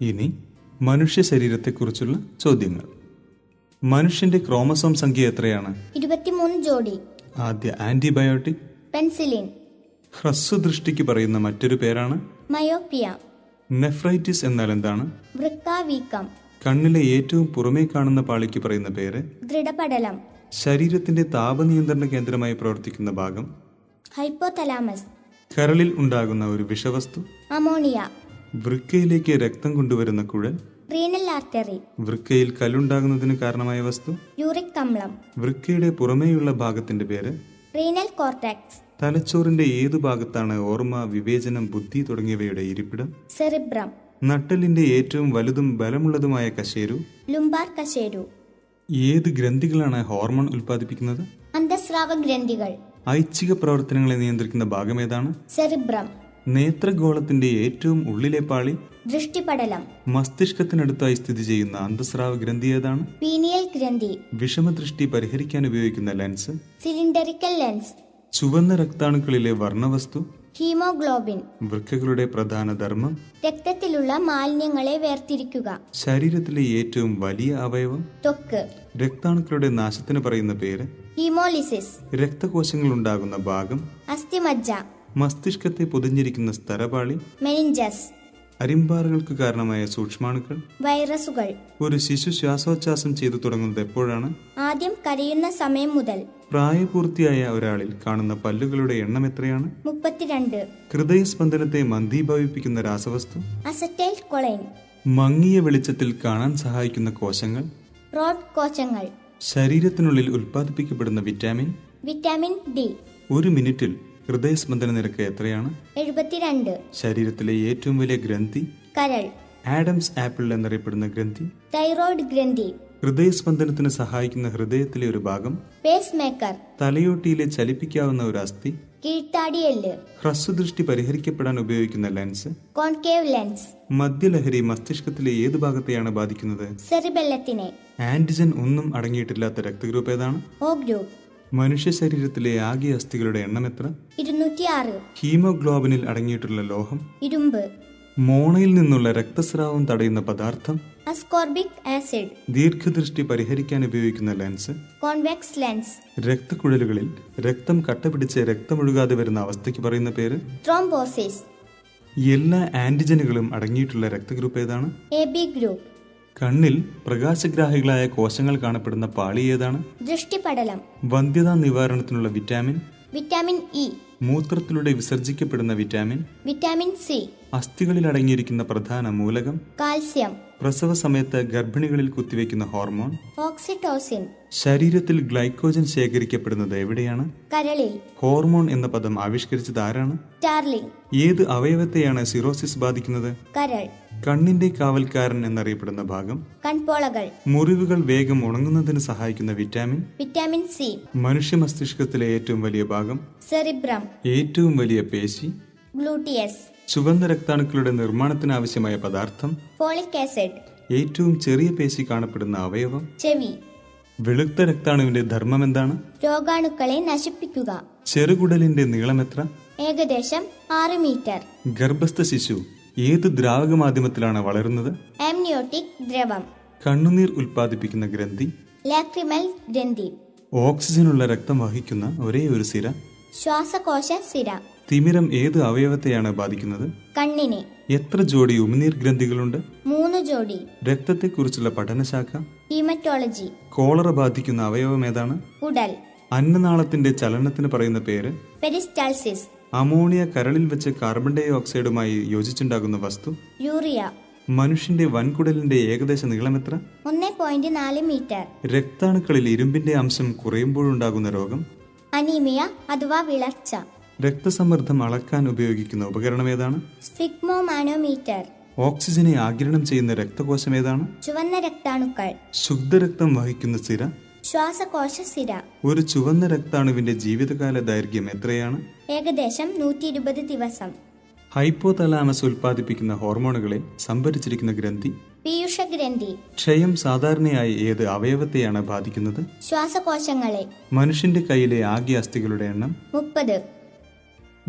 ഇനി മനുഷ്യ ശരീരത്തെക്കുറിച്ചുള്ള ചോദ്യങ്ങൾ. മനുഷ്യന്റെ ക്രോമസോം സംഖ്യ എത്രയാണ്? ഇരുപത്തിമൂന്ന് ജോഡി. ആദ്യ ആന്റിബയോട്ടിക്. പെൻസിലിൻ. ഹ്രസ്വദൃഷ്ടിക്ക് പറയുന്ന മറ്റൊരു പേരാണ് മയോപ്പിയ. നെഫ്രൈറ്റിസ് എന്നാൽ എന്താണ്? വൃക്കാവീക്കം. കണ്ണിലെ ഏറ്റവും പുറമേ കാണുന്ന പാളിക്ക് പറയുന്ന പേര്? ദൃഢപടലം. ശരീരത്തിന്റെ താപനിയന്ത്രണ കേന്ദ്രമായി പ്രവർത്തിക്കുന്ന ഭാഗം? ഹൈപ്പോതലാമസ്. കരളിൽ ഉണ്ടാകുന്ന ഒരു വിഷവസ്തു? അമോണിയ. വൃക്കയിലേക്ക് രക്തം കൊണ്ടുവരുന്ന കുഴൽ? റീനൽ ആർട്ടറി വൃക്കയിൽ കല്ലുണ്ടാകുന്നതിന് കാരണമായ വസ്തു? യൂറിക് അമ്ലം വൃക്കയുടെ പുറമേയുള്ള ഭാഗത്തിന്റെ പേര്? റീനൽ കോർട്ടാക്സ് തലച്ചോറിന്റെ ഏതു ഭാഗത്താണ് ഓർമ്മ വിവേചനം ബുദ്ധി തുടങ്ങിയവയുടെ ഇരിപ്പിടം? സെറിബ്രം നട്ടലിന്റെ ഏറ്റവും വലുതും ബലമുള്ളതുമായ കശേരു? ലുംബാർ കശേരു. ഏത് ഗ്രന്ഥികളാണ് ഹോർമോൺ ഉൽപ്പാദിപ്പിക്കുന്നത്? അന്തസ്രാവ ഗ്രന്ഥികൾ. ഐച്ഛിക പ്രവർത്തനങ്ങളെ നിയന്ത്രിക്കുന്ന ഭാഗം ഏതാണ്? സെറിബ്രം നേത്രഗോളത്തിന്റെ ഏറ്റവും ഉള്ളിലെ പാളി ദൃഷ്ടിപടലം. മസ്തിഷ്കത്തിനടുത്തായി സ്ഥിതി ചെയ്യുന്ന അന്തസ്രാവ ഗ്രന്ഥി ഏതാണ്? പീനിയൽ ഗ്രന്ഥി. വിഷമദൃഷ്ടി പരിഹരിക്കാൻ ഉപയോഗിക്കുന്ന ലെൻസ് സിലിണ്ടറിക്കൽ ലെൻസ്. ചുവന്ന രക്താണുക്കളിലെ വർണവസ്തു ഹീമോഗ്ലോബിൻ. വൃക്കകളുടെ പ്രധാന ധർമ്മം രക്തത്തിലുള്ള മാലിന്യങ്ങളെ വേർതിരിക്കുക. ശരീരത്തിലെ ഏറ്റവും വലിയ അവയവം തൊക്ക്. രക്താണുക്കളുടെ നാശത്തിന് പറയുന്ന പേര് ഹീമോലിസിസ്. രക്തകോശങ്ങൾ ഉണ്ടാകുന്ന ഭാഗം അസ്ഥിമജ്ജ. മസ്തിഷ്കത്തെ പൊതിഞ്ഞിരിക്കുന്ന സ്തരപാളി മെനിഞ്ചസ് അരിമ്പാറുകൾക്ക് കാരണമായ സൂക്ഷ്മാണുക്കൾ വൈറസുകൾ. ഒരു ശിശു ശ്വാസോച്ഛ്വാസം ചെയ്തു തുടങ്ങുന്നത് എപ്പോഴാണ്? ആദ്യം കരയുന്ന സമയം മുതൽ. പ്രായപൂർത്തിയായ ഒരാളിൽ കാണുന്ന പല്ലുകളുടെ എണ്ണം എത്രയാണ്? മുപ്പത്തിരണ്ട്. ഹൃദയസ്പന്ദനത്തെ മന്ദീഭവിപ്പിക്കുന്ന രാസവസ്തു അസറ്റൈൽ കൊളൈൻ. മങ്ങിയ വെളിച്ചത്തിൽ കാണാൻ സഹായിക്കുന്ന കോശങ്ങൾ റോഡ് കോശങ്ങൾ. ശരീരത്തിനുള്ളിൽ ഉൽപ്പാദിപ്പിക്കപ്പെടുന്ന വിറ്റാമിൻ വിറ്റാമിൻ ഡി. ഒരു മിനിറ്റിൽ ഹൃദയസ്പന്ദന നിരക്ക് എത്രയാണ്? എഴുപത്തിരണ്ട്. ശരീരത്തിലെ ഏറ്റവും വലിയ ഗ്രന്ഥി? കരൾ. ആഡംസ് ആപ്പിൾ എന്നറിയപ്പെടുന്ന ഗ്രന്ഥി? തൈറോയ്ഡ് ഗ്രന്ഥി. ഹൃദയസ്പന്ദനത്തിന് സഹായിക്കുന്ന ഹൃദയത്തിലെ ഒരു ഭാഗം? പേസ് മേക്കർ തലയോട്ടിയിലെ ചലിപ്പിക്കാവുന്ന ഒരു അസ്ഥി? കീഴ്ത്താടിയെല്ല്. ഹ്രസ്വദൃഷ്ടി പരിഹരിക്കപ്പെടാൻ ഉപയോഗിക്കുന്ന ലെൻസ്? Concave lens. മദ്യലഹരി മസ്തിഷ്കത്തിലെ ഏത് ഭാഗത്തെയാണ് ബാധിക്കുന്നത്? സെറിബെല്ലത്തിനെ. ആന്റിജൻ ഒന്നും അടങ്ങിയിട്ടില്ലാത്ത രക്തഗ്രൂപ്പ് ഏതാണ്? ഓ ഗ്രൂപ്പ് മനുഷ്യ ശരീരത്തിലെ ആകെ അസ്ഥികളുടെ എണ്ണം എത്ര? ഇരുന്നൂറ്റിയാറ്. ഹീമോഗ്ലോബിനിൽ അടങ്ങിയിട്ടുള്ള ലോഹം. ഇരുമ്പ്. മോണയിൽ നിന്നുള്ള രക്തസ്രാവം തടയുന്ന പദാർത്ഥം. Ascorbic acid. ദീർഘദൃഷ്ടി പരിഹരിക്കാൻ ഉപയോഗിക്കുന്ന ലെൻസ്. Convex lens. രക്തക്കുഴലുകളിൽ രക്തം കട്ടപിടിച്ച് രക്തമൊഴുകാതെ വരുന്ന അവസ്ഥയ്ക്ക് പറയുന്ന പേര്? ത്രോംബോസിസ്. എല്ലാ ആന്റിജനുകളും അടങ്ങിയിട്ടുള്ള രക്തഗ്രൂപ്പ് ഏതാണ്? A B group. കണ്ണിൽ പ്രകാശഗ്രാഹികളായ കോശങ്ങൾ കാണപ്പെടുന്ന പാളി ഏതാണ്? ദൃഷ്ടിപടലം. വന്ധ്യതാ നിവാരണത്തിനുള്ള വിറ്റാമിൻ? Vitamin E. മൂത്രത്തിലൂടെ വിസർജിക്കപ്പെടുന്ന വിറ്റാമിൻ? Vitamin C. അസ്ഥികളിൽ അടങ്ങിയിരിക്കുന്ന പ്രധാന മൂലകം? കാൽസ്യം. പ്രസവ സമയത്ത് ഗർഭിണികളിൽ കുത്തിവെക്കുന്ന ഹോർമോൺ? ഓക്സിറ്റോസിൻ. ശരീരത്തിൽ ഗ്ലൈക്കോജൻ ശേഖരിക്കപ്പെടുന്നത് എവിടെയാണ്? കരളിൽ. ഹോർമോൺ എന്ന പദം ആവിഷ്കരിച്ചത് ആരാണ്? സ്റ്റാർലിംഗ്. ഏത് അവയവത്തെയാണ് സിറോസിസ് ബാധിക്കുന്നത്? കരൾ. കണ്ണിന്റെ കാവൽക്കാരൻ എന്നറിയപ്പെടുന്ന ഭാഗം കൺപോളകൾ. മുറിവുകൾ വേഗം ഉണങ്ങുന്നതിന് സഹായിക്കുന്ന വിറ്റാമിൻ വിറ്റാമിൻ സി. മനുഷ്യ മസ്തിഷ്കത്തിലെ ഏറ്റവും വലിയ ഭാഗം സെറിബ്രം. ഏറ്റവും വലിയ പേശി ഗ്ലൂട്ടിയസ്. ചുവന്ന രക്താണുക്കളുടെ നിർമ്മാണത്തിന് ആവശ്യമായ പദാർത്ഥം ഫോളിക് ആസിഡ്. ഏറ്റവും ചെറിയ പേശി കാണപ്പെടുന്ന അവയവം ചെവി. വെളുത്ത രക്താണുവിന്റെ ധർമ്മം എന്താണ്? രോഗാണുക്കളെ നശിപ്പിക്കുക. ചെറുകുടലിന്റെ നീളം എത്ര? ഏകദേശം ആറ് മീറ്റർ. ഗർഭസ്ഥ ശിശു ഏത് ദ്രാവക മാധ്യമത്തിലാണ് വളരുന്നത്? ആംനിയോട്ടിക് ദ്രവം. കണ്ണുനീർ ഉൽപ്പാദിപ്പിക്കുന്ന ഗ്രന്ഥി. ലാക്രിമൽ ഗ്രന്ഥി. ഓക്സിജനുള്ള രക്തം വഹിക്കുന്ന ഒരേ ഒരു സിര. ശ്വാസകോശ സിര. തിമിരം ഏത് അവയവത്തെയാണ് ബാധിക്കുന്നത്? കണ്ണിനെ. എത്ര ജോഡി ഉമിനീർ ഗ്രന്ഥികളുണ്ട്? മൂന്ന് ജോഡി രക്തത്തെക്കുറിച്ചുള്ള പഠനശാഖ. ഹീമറ്റോളജി. കോളറ ബാധിക്കുന്ന അവയവം ഏതാണ്? ഉടൽ. അന്നനാളത്തിന്റെ ചലനത്തിന് പറയുന്ന പേര്? പെരിസ്റ്റാൾസിസ് അമോണിയ കരളിൽ വെച്ച് കാർബൺ ഡൈ ഓക്സൈഡുമായി യോജിച്ചുണ്ടാകുന്ന വസ്തു? യൂറിയ. മനുഷ്യന്റെ വൻകുടലിന്റെ ഏകദേശ നീളം എത്ര? ഒന്നേ പോയിന്റ് നാല് മീറ്റർ. രക്താണുക്കളിൽ ഇരുമ്പിന്റെ അംശം കുറയുമ്പോഴുണ്ടാകുന്ന രോഗം? അനീമിയ അഥവാ വിളർച്ച. രക്തസമ്മർദ്ദം അളക്കാൻ ഉപയോഗിക്കുന്ന ഉപകരണം ഏതാണ്? സ്ഫിഗ്മോമാനോമീറ്റർ. ഓക്സിജനെ ആഗിരണം ചെയ്യുന്ന രക്തകോശം ഏതാണ്? ചുവന്ന രക്താണുക്കൾ. ശുദ്ധരക്തം വഹിക്കുന്ന സിര. ശ്വാസകോശ സിര ഒരു ചുവന്ന രക്താണുവിന്റെ ജീവിതകാല ദൈർഘ്യം എത്രയാണ്? ഏകദേശം നൂറ്റി ഇരുപത് ദിവസം. ഹൈപ്പോതലാമസ് ഉൽപ്പാദിപ്പിക്കുന്ന ഹോർമോണുകളെ സംഭരിച്ചിരിക്കുന്ന ഗ്രന്ഥി. പീയുഷ ഗ്രന്ഥി ക്ഷയം സാധാരണയായി ഏത് അവയവത്തെയാണ് ബാധിക്കുന്നത്? ശ്വാസകോശങ്ങളെ. മനുഷ്യന്റെ കയ്യിലെ ആകെ അസ്ഥികളുടെ എണ്ണം. മുപ്പത്.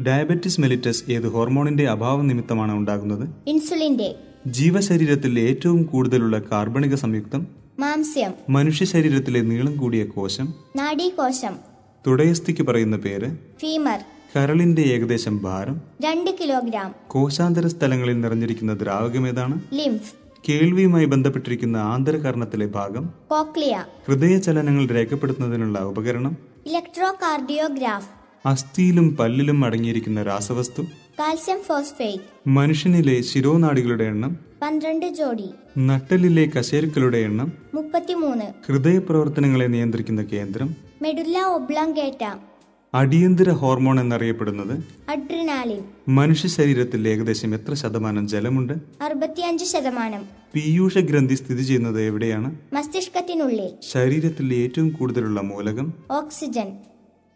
ഡയബറ്റിസ് മെലിറ്റസ് ഏത് ഹോർമോണിന്റെ അഭാവം നിമിത്തമാണ് ഉണ്ടാകുന്നത്? ഇൻസുലിന്റെ ജീവശരീരത്തിൽ ഏറ്റവും കൂടുതലുള്ള കാർബണിക സംയുക്തം മാംസ്യം. മനുഷ്യ ശരീരത്തിലെ നീളം കൂടിയ കോശം. നാഡീകോശം. തുടയസ്ഥിക്ക് പറയുന്ന പേര്. ഫീമർ. കരളിന്റെ ഏകദേശം ഭാരം. രണ്ട് കിലോഗ്രാം. കോശാന്തര സ്ഥലങ്ങളിൽ നിറഞ്ഞിരിക്കുന്ന ദ്രാവകം ഏതാണ്? ലിംഫ് കേൾവിയുമായി ബന്ധപ്പെട്ടിരിക്കുന്ന ആന്തരകർണത്തിലെ ഭാഗം. കോക്ലിയ. ഹൃദയ ചലനങ്ങൾ രേഖപ്പെടുത്തുന്നതിനുള്ള ഉപകരണം. ഇലക്ട്രോ കാർഡിയോഗ്രാഫ് അസ്ഥിയിലും പല്ലിലും അടങ്ങിയിരിക്കുന്ന രാസവസ്തു കാൽസ്യം ഫോസ്ഫേറ്റ് മനുഷ്യനിലെ ശിരോനാടികളുടെ എണ്ണം പന്ത്രണ്ട് ജോഡി നട്ടലിലെ കശേരുക്കളുടെ എണ്ണം മുപ്പത്തിമൂന്ന് ഹൃദയപ്രവർത്തനങ്ങളെ നിയന്ത്രിക്കുന്ന കേന്ദ്രം മെഡുല്ല ഒബ്ലാങ്കേറ്റ അടിയന്തര ഹോർമോൺ എന്നറിയപ്പെടുന്നത് അഡ്രിനാലിൻ മനുഷ്യ ശരീരത്തിൽ ഏകദേശം എത്ര ശതമാനം ജലമുണ്ട്? അറുപത്തിയഞ്ച് ശതമാനം. പീയൂഷ ഗ്രന്ഥി സ്ഥിതി ചെയ്യുന്നത് എവിടെയാണ്? മസ്തിഷ്കത്തിനുള്ളിൽ. ശരീരത്തിൽ ഏറ്റവും കൂടുതലുള്ള മൂലകം? ഓക്സിജൻ.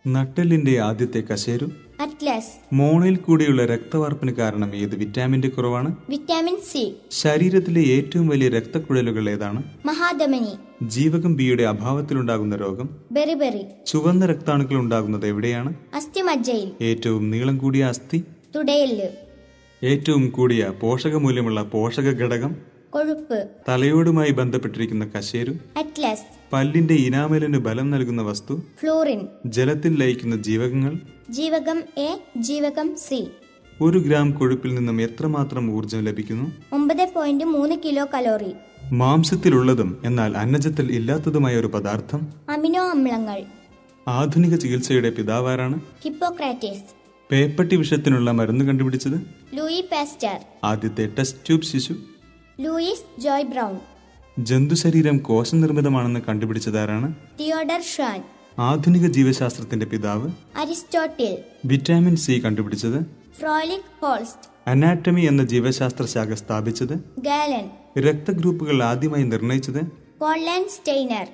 നട്ടെല്ലിന്റെ ആദ്യത്തെ കശേരു അറ്റ്ലസ്. മോണയിൽ കൂടിയുള്ള രക്തവാർപ്പിന് കാരണം ഏത് വിറ്റാമിന്റെ കുറവാണ്? Vitamin C. ശരീരത്തിലെ ഏറ്റവും വലിയ രക്തക്കുഴലുകൾ ഏതാണ്? മഹാധമനി. ജീവകം ബിയുടെ അഭാവത്തിലുണ്ടാകുന്ന രോഗം? ബെറിബെറി. ചുവന്ന രക്താണുക്കൾ ഉണ്ടാകുന്നത് എവിടെയാണ്? അസ്ഥിമജ്ജയിൽ. ഏറ്റവും നീളം കൂടിയ അസ്ഥി? തുടയൽ ഏറ്റവും കൂടിയ പോഷകമൂല്യമുള്ള പോഷക ഘടകം കൊഴുപ്പ്. തലയോടുമായി ബന്ധപ്പെട്ടിരിക്കുന്ന കശേരു അറ്റ്ലസ്. പല്ലിന്റെ ഇനാമലിന് ബലം നൽകുന്ന വസ്തു ഫ്ലൂറിൻ. ജലത്തിൽ ലയിക്കുന്ന ജീവകങ്ങൾ ജീവകം എ ജീവകം സി. ഒരു ഗ്രാം കൊഴുപ്പിൽ നിന്നും എത്രമാത്രം ഊർജം ലഭിക്കുന്നു? ഒമ്പത് പോയിന്റ് മൂന്ന് കിലോ കലോറി. മാംസത്തിലുള്ളതും എന്നാൽ അന്നജത്തിൽ ഇല്ലാത്തതുമായ ഒരു പദാർത്ഥം? അമിനോ അമ്ലങ്ങൾ. ആധുനിക ചികിത്സയുടെ പിതാവാരാണ്? ഹിപ്പോക്രാറ്റിസ്. പേപ്പട്ടി വിഷത്തിനുള്ള മരുന്ന് കണ്ടുപിടിച്ചത്? Louis Pasteur. ആദ്യത്തെ ടെസ്റ്റ് ട്യൂബ് ശിശു. Louise Joy Brown. ജന്തുശരീരം കോശനിർമ്മിതമാണെന്ന് കണ്ടുപിടിച്ചതാരാണ് തിയോഡർ ഷാൻ ആധുനിക ജീവശാസ്ത്രത്തിന്റെ പിതാവ്. അരിസ്റ്റോട്ടിൽ. വിറ്റാമിൻ സി കണ്ടുപിടിച്ചത്. ഫ്രോലിക് ഹോൾസ്റ്റ്. അനാറ്റമി എന്ന ജീവശാസ്ത്ര ശാഖ സ്ഥാപിച്ചത്. ഗാലൻ. രക്തഗ്രൂപ്പുകൾ ആദ്യമായി നിർണയിച്ചത് സ്റ്റെയ്നർ